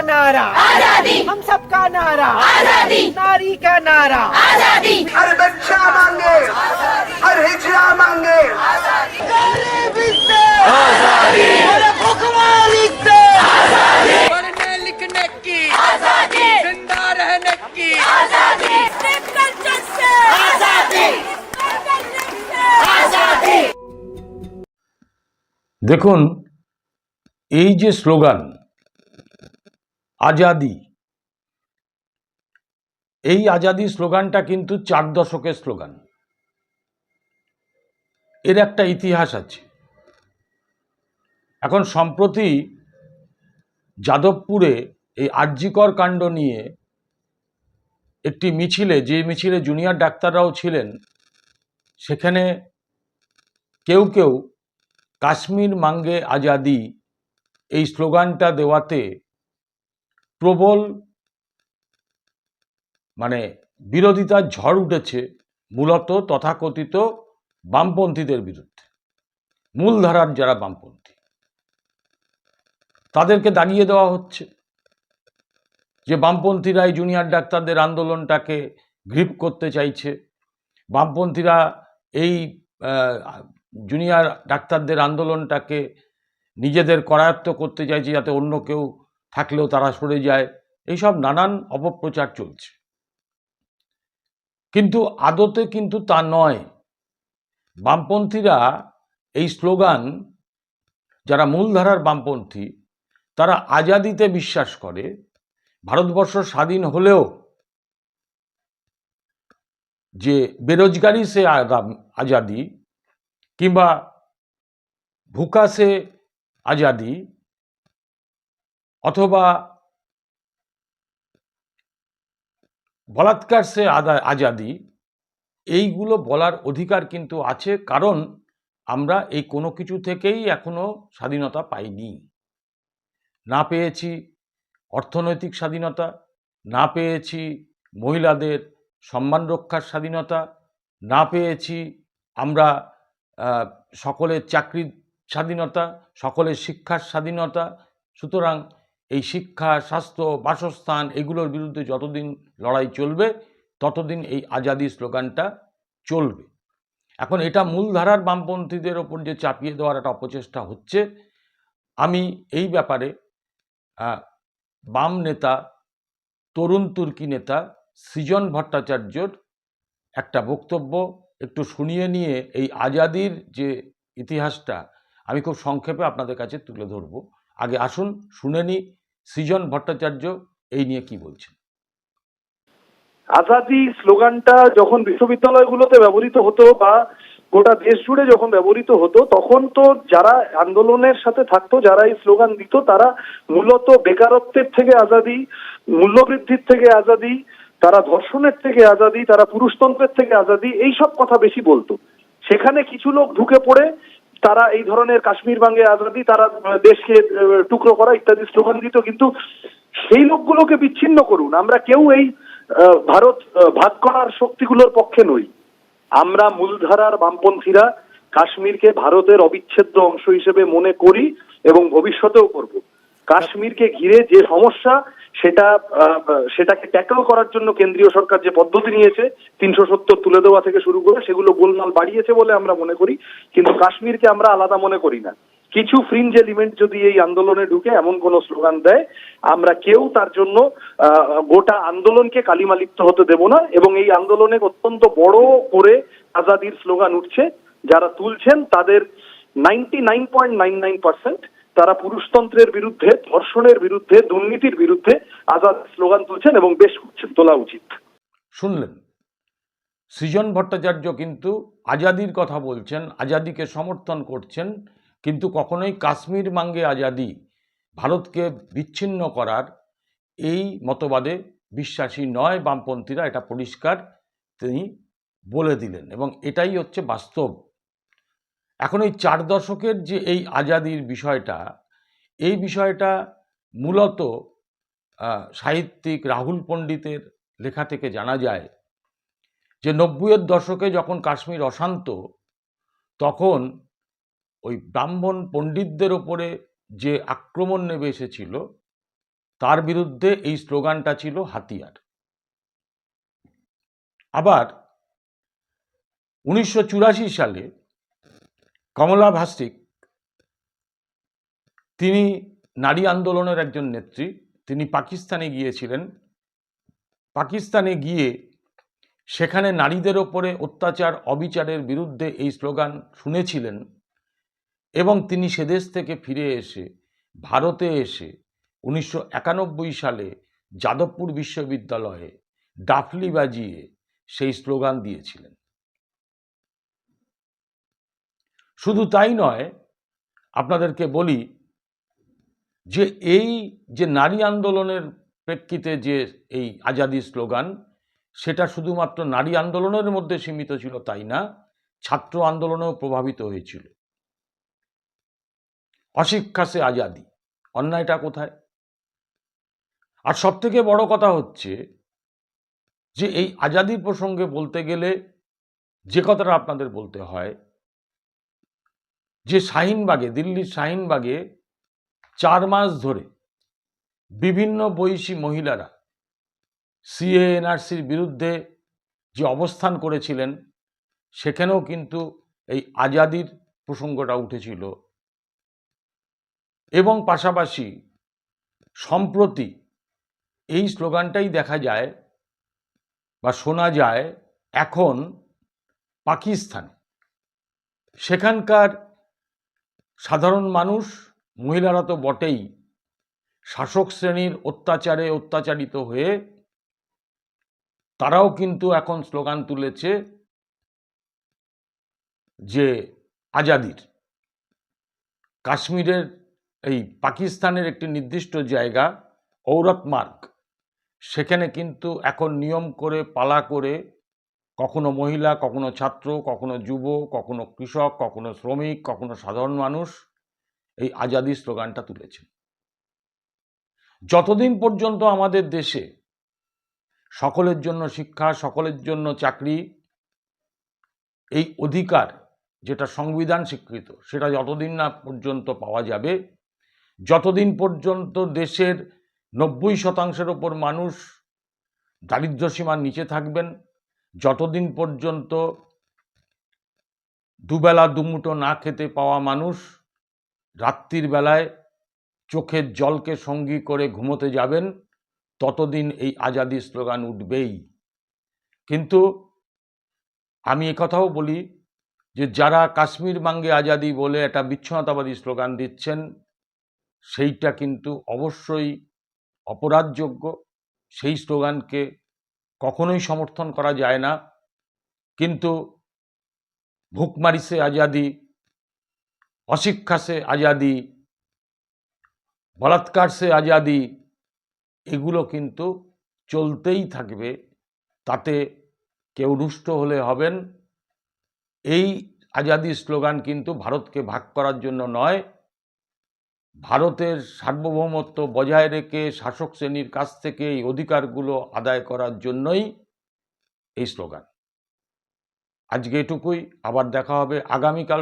नारा आजादी हम सबका नारा आजादी नारी का नारा आजादी हर बच्चा मांगे हर हिजड़ा मांगे पढ़ने लिखने की आजादी जिंदा रहने की आजादी कल्चर से आजादी आजादी দেখুন এই যে স্লোগান আজাদি। এই আজাদি স্লোগানটা কিন্তু চার দশকের স্লোগান। এর একটা ইতিহাস আছে। এখন সম্প্রতি যাদবপুরে এই আর্যিকর কাণ্ড নিয়ে একটি মিছিলে, যে মিছিলে জুনিয়র ডাক্তাররাও ছিলেন, সেখানে কেউ কেউ কাশ্মীর মাঙ্গে আজাদি এই স্লোগানটা দেওয়াতে প্রবল মানে বিরোধিতার ঝড় উঠেছে মূলত তথাকথিত বামপন্থীদের বিরুদ্ধে, মূলধারার যারা বামপন্থী। তাদেরকে দাগিয়ে দেওয়া হচ্ছে যে বামপন্থীরা এই জুনিয়র ডাক্তারদের আন্দোলনটাকে গ্রিপ করতে চাইছে। বামপন্থীরা এই জুনিয়র ডাক্তারদের আন্দোলনটাকে নিজেদের করায়ত্ত করতে চাইছে যাতে অন্য কেউ থাকলেও তারা সরে যায়। এইসব নানান অপপ্রচার চলছে। কিন্তু আদতে কিন্তু তা নয়। বামপন্থীরা এই স্লোগান, যারা মূলধারার বামপন্থী, তারা আজাদিতে বিশ্বাস করে। ভারতবর্ষ স্বাধীন হলেও যে বেরোজগারি সে আজাদি, কিংবা ভুকা সে আজাদি অথবা বলাৎকার সে আজাদি, এইগুলো বলার অধিকার কিন্তু আছে, কারণ আমরা এই কোনো কিছু থেকেই এখনও স্বাধীনতা পাইনি। না পেয়েছি অর্থনৈতিক স্বাধীনতা, না পেয়েছি মহিলাদের সম্মান রক্ষার স্বাধীনতা, না পেয়েছি আমরা সকলের চাকরির স্বাধীনতা, সকলের শিক্ষার স্বাধীনতা, সুতরাং এই শিক্ষা, স্বাস্থ্য, বাসস্থান এগুলোর বিরুদ্ধে যতদিন লড়াই চলবে, ততদিন এই আজাদি স্লোগানটা চলবে। এখন এটা মূলধারার বামপন্থীদের ওপর যে চাপিয়ে দেওয়ার একটা অপচেষ্টা হচ্ছে, আমি এই ব্যাপারে বাম নেতা, তরুণ তুর্কি নেতা সৃজন ভট্টাচার্যর একটা বক্তব্য একটু শুনিয়ে নিয়ে এই আজাদির যে ইতিহাসটা আমি খুব সংক্ষেপে আপনাদের কাছে তুলে ধরব। আগে আসুন, শুনে নি সৃজন ভট্টাচার্য এই নিয়ে কি বলছেন? আজাদি স্লোগানটা যখন বিশ্ববিদ্যালয়গুলোতে ব্যবহৃত হতো বা গোটা দেশ জুড়ে যখন ব্যবহৃত হতো, তখন তো যারা আন্দোলনের সাথে থাকতো, যারা এই স্লোগান দিত, তারা মূলত বেকারত্বের থেকে আজাদি, মূল্যবৃদ্ধির থেকে আজাদি, তারা ধর্ষণের থেকে আজাদি, তারা পুরুষতন্ত্রের থেকে আজাদি এই সব কথা বেশি বলতো। সেখানে কিছু লোক ঢুকে পড়ে তারা এই ধরনের কাশ্মীর বাঙ্গে আজাদি, তারা দেশকে টুকরো করা ইত্যাদি স্লোগান দিত, কিন্তু সেই লোকগুলোকে বিচ্ছিন্ন করুন। আমরা কেউ এই ভারত ভাগ করার শক্তিগুলোর পক্ষে নই। আমরা মূলধারার বামপন্থীরা কাশ্মীরকে ভারতের অবিচ্ছেদ্য অংশ হিসেবে মনে করি এবং ভবিষ্যতেও করব। কাশ্মীরকে ঘিরে যে সমস্যা সেটা সেটাকে ট্যাকল করার জন্য কেন্দ্রীয় সরকার যে পদ্ধতি নিয়েছে, তিনশো সত্তর তুলে দেওয়া থেকে শুরু করে সেগুলো গোলমাল বাড়িয়েছে বলে আমরা মনে করি, কিন্তু কাশ্মীরকে আমরা আলাদা মনে করি না। কিছু ফ্রিঞ্জ এলিমেন্ট যদি এই আন্দোলনে ঢুকে, এমন কোন স্লোগান দেয়, আমরা কেউ তার জন্য গোটা আন্দোলনকে কালিমালিপ্ত হতে দেব না এবং এই আন্দোলনে অত্যন্ত বড় করে আজাদির স্লোগান উঠছে, যারা তুলছেন তাদের ninety nine point nine nine percent তারা পুরুষতন্ত্রের বিরুদ্ধে, ধর্ষণের বিরুদ্ধে, দুর্নীতির বিরুদ্ধে আজাদ স্লোগান তুলছেন এবং বেশ তোলা উচিত। শুনলেন? সৃজন ভট্টাচার্য কিন্তু আজাদির কথা বলছেন, আজাদিকে সমর্থন করছেন, কিন্তু কখনোই কাশ্মীর মাঙ্গে আজাদি ভারতকে বিচ্ছিন্ন করার এই মতবাদে বিশ্বাসী নয়, বামপন্থীরা, এটা পরিষ্কার তিনি বলে দিলেন এবং এটাই হচ্ছে বাস্তব। এখন এই চার দশকের যে এই আজাদির বিষয়টা, এই বিষয়টা মূলত সাহিত্যিক রাহুল পণ্ডিতের লেখা থেকে জানা যায় যে নব্বইয়ের দশকে যখন কাশ্মীর অশান্ত, তখন ওই ব্রাহ্মণ পণ্ডিতদের ওপরে যে আক্রমণ নেমে এসেছিল, তার বিরুদ্ধে এই স্লোগানটা ছিল হাতিয়ার। আবার উনিশশো চুরাশি সালে কমলা ভাস্টিক তিনি নারী আন্দোলনের একজন নেত্রী। তিনি পাকিস্তানে গিয়েছিলেন। পাকিস্তানে গিয়ে সেখানে নারীদের ওপরে অত্যাচার, অবিচারের বিরুদ্ধে এই স্লোগান শুনেছিলেন এবং তিনি সেদেশ থেকে ফিরে এসে, ভারতে এসে উনিশশো একানব্বই সালে যাদবপুর বিশ্ববিদ্যালয়ে ডাফলি বাজিয়ে সেই স্লোগান দিয়েছিলেন। শুধু তাই নয়, আপনাদেরকে বলি যে এই যে নারী আন্দোলনের প্রেক্ষিতে যে এই আজাদি স্লোগান, সেটা শুধুমাত্র নারী আন্দোলনের মধ্যে সীমিত ছিল তাই না, ছাত্র আন্দোলনেও প্রভাবিত হয়েছিল। অশিক্ষা সে আজাদি, অন্যায়টা কোথায়? আর সব থেকে বড় কথা হচ্ছে যে এই আজাদি প্রসঙ্গে বলতে গেলে যে কথাটা আপনাদের বলতে হয় যে শাহিনবাগে, দিল্লির শাহিনবাগে চার মাস ধরে বিভিন্ন বয়সী মহিলারা সিএ এনআরসির বিরুদ্ধে যে অবস্থান করেছিলেন, সেখানেও কিন্তু এই আজাদির প্রসঙ্গটা উঠেছিল। এবং পাশাপাশি সম্প্রতি এই স্লোগানটাই দেখা যায় বা শোনা যায় এখন পাকিস্তানে। সেখানকার সাধারণ মানুষ, মহিলারা তো বটেই। শাসক শ্রেণির অত্যাচারে অত্যাচারিত হয়ে তারাও কিন্তু এখন স্লোগান তুলেছে যে আজাদির। কাশ্মীরের এই পাকিস্তানের একটি নির্দিষ্ট জায়গা, ঔরত মার্গ, সেখানে কিন্তু এখন নিয়ম করে, পালা করে কখনো মহিলা, কখনো ছাত্র, কখনো যুব, কখনো কৃষক, কখনো শ্রমিক, কখনো সাধারণ মানুষ এই আজাদি স্লোগানটা তুলেছেন। যতদিন পর্যন্ত আমাদের দেশে সকলের জন্য শিক্ষা, সকলের জন্য চাকরি, এই অধিকার যেটা সংবিধান স্বীকৃত, সেটা যতদিন না পর্যন্ত পাওয়া যাবে, যতদিন পর্যন্ত দেশের নব্বই শতাংশের ওপর মানুষ দারিদ্র্য সীমার নিচে থাকবেন যতদিন পর্যন্ত দুবেলা দুমুটো না খেতে পাওয়া মানুষ রাত্রির বেলায় চোখের জলকে সঙ্গী করে ঘুমোতে যাবেন, ততদিন এই আজাদি স্লোগান উঠবেই। কিন্তু আমি কথাও বলি যে, যারা কাশ্মীর মাঙ্গে আজাদি বলে একটা বিচ্ছিন্নতাবাদী স্লোগান দিচ্ছেন, সেইটা কিন্তু অবশ্যই অপরাধযোগ্য। সেই স্লোগানকে কখনোই সমর্থন করা যায় না। কিন্তু ভুকমারি সে আজাদি, অশিক্ষা সে আজাদি, বলাৎকার সে আজাদি, এগুলো কিন্তু চলতেই থাকবে। তাতে কেউ রুষ্ট হলে হবেন। এই আজাদি স্লোগান কিন্তু ভারতকে ভাগ করার জন্য নয়। ভারতের সার্বভৌমত্ব বজায় রেখে শাসক শ্রেণির কাছ থেকে এই অধিকারগুলো আদায় করার জন্যই এই স্লোগান। আজকে এটুকুই, আবার দেখা হবে আগামীকাল